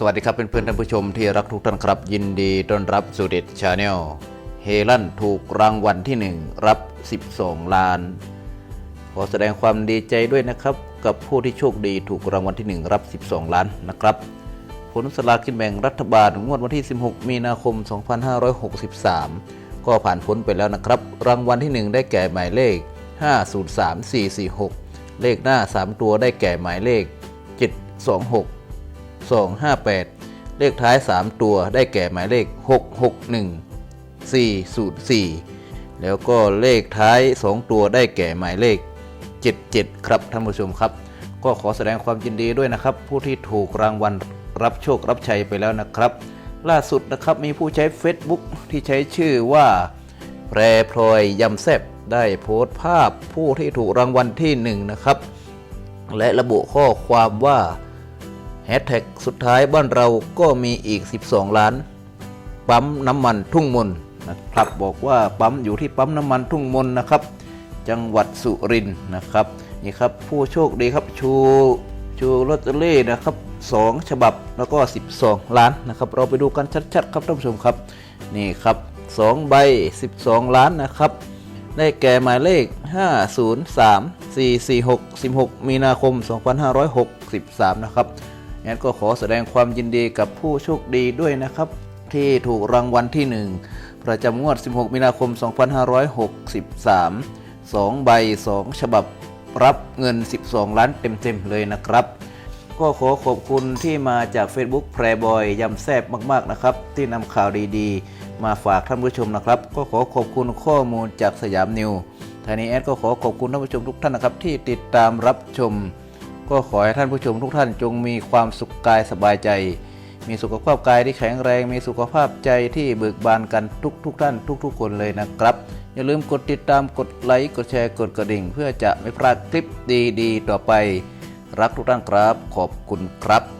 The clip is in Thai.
สวัสดีครับเพื่อนๆท่านผู้ชมที่รักทุกท่านครับ ยินดีต้อนรับสู่เด็ดชาแนลเฮลันถูกรางวัลที่ 1 รับ 12 ล้าน ขอแสดงความดีใจด้วยนะครับ กับผู้ที่โชคดีถูกรางวัลที่ 1 รับ 12 ล้านนะครับ ผลสลากกินแบ่งรัฐบาลงวดวันที่ 16 มีนาคม 2563 ก็ผ่านพ้นไปแล้วนะครับ รางวัลที่ 1 ได้แก่หมายเลข 503446 เลขหน้า 3 ตัวได้แก่หมายเลข 726 258 เลขท้าย 3 ตัวได้แก่หมายเลข 661 404 แล้วก็เลขท้าย 2 ตัวได้แก่หมายเลข 77 ครับท่านผู้ชมครับ ก็ขอแสดงความยินดีด้วยนะครับ ผู้ที่ถูกรางวัลรับโชครับชัยไปแล้วนะครับ ล่าสุดนะครับมีผู้ใช้ Facebook ที่ใช้ชื่อว่าแพรพลอยยำแซบได้โพสต์ภาพผู้ที่ถูกรางวัลที่1นะครับและระบุข้อความว่า แฮชแท็กสุดท้ายบ้านเราก็มีอีก 12 ล้าน ปั๊มน้ำมันทุ่งมนนะครับบอกว่าปั๊มอยู่ที่ปั๊มน้ำมันทุ่งมนนะครับ จังหวัดสุรินทร์นะครับนี่ครับผู้โชคดีครับชูชูลอตเตอรี่นะครับ2ฉบับแล้วก็ 12 ล้านนะครับเราไปดูกันชัดๆ ครับท่านผู้ชมครับนี่ครับ2ใบ 12 ล้านนะครับ ได้แก่หมายเลข 503 446 16 มีนาคม 2563 นะครับ งั้นก็ขอแสดงความยินดีกับผู้โชคดีด้วยนะครับ ที่ถูกรางวัลที่ 1 ประจำงวด 16 มีนาคม 2563 2 ใบ 2 ฉบับรับเงิน 12 ล้านเต็มๆเลยนะครับ ก็ขอขอบคุณที่มาจาก Facebook แพรบอยยำแซบมากๆนะครับ ที่นำข่าวดีๆ มาฝากท่านผู้ชมนะครับ ก็ขอขอบคุณข้อมูลจากสยามนิวทานี้แอดก็ขอขอบคุณท่านผู้ชมทุกท่านนะครับ ที่ติดตามรับชม ก็ขอให้ท่านผู้ชมทุกท่านจงมีความสุขกายสบายใจ มีสุขภาพกายที่แข็งแรง มีสุขภาพใจที่เบิกบานกันทุกๆทท่าน ทุก ๆ คนเลยนะครับ อย่าลืมกดติดตามกดไลค์กดแชร์กดกระดิ่ง เพื่อจะไม่พลาดคลิปดีๆ ต่อไป รักทุกท่านครับ ขอบคุณครับ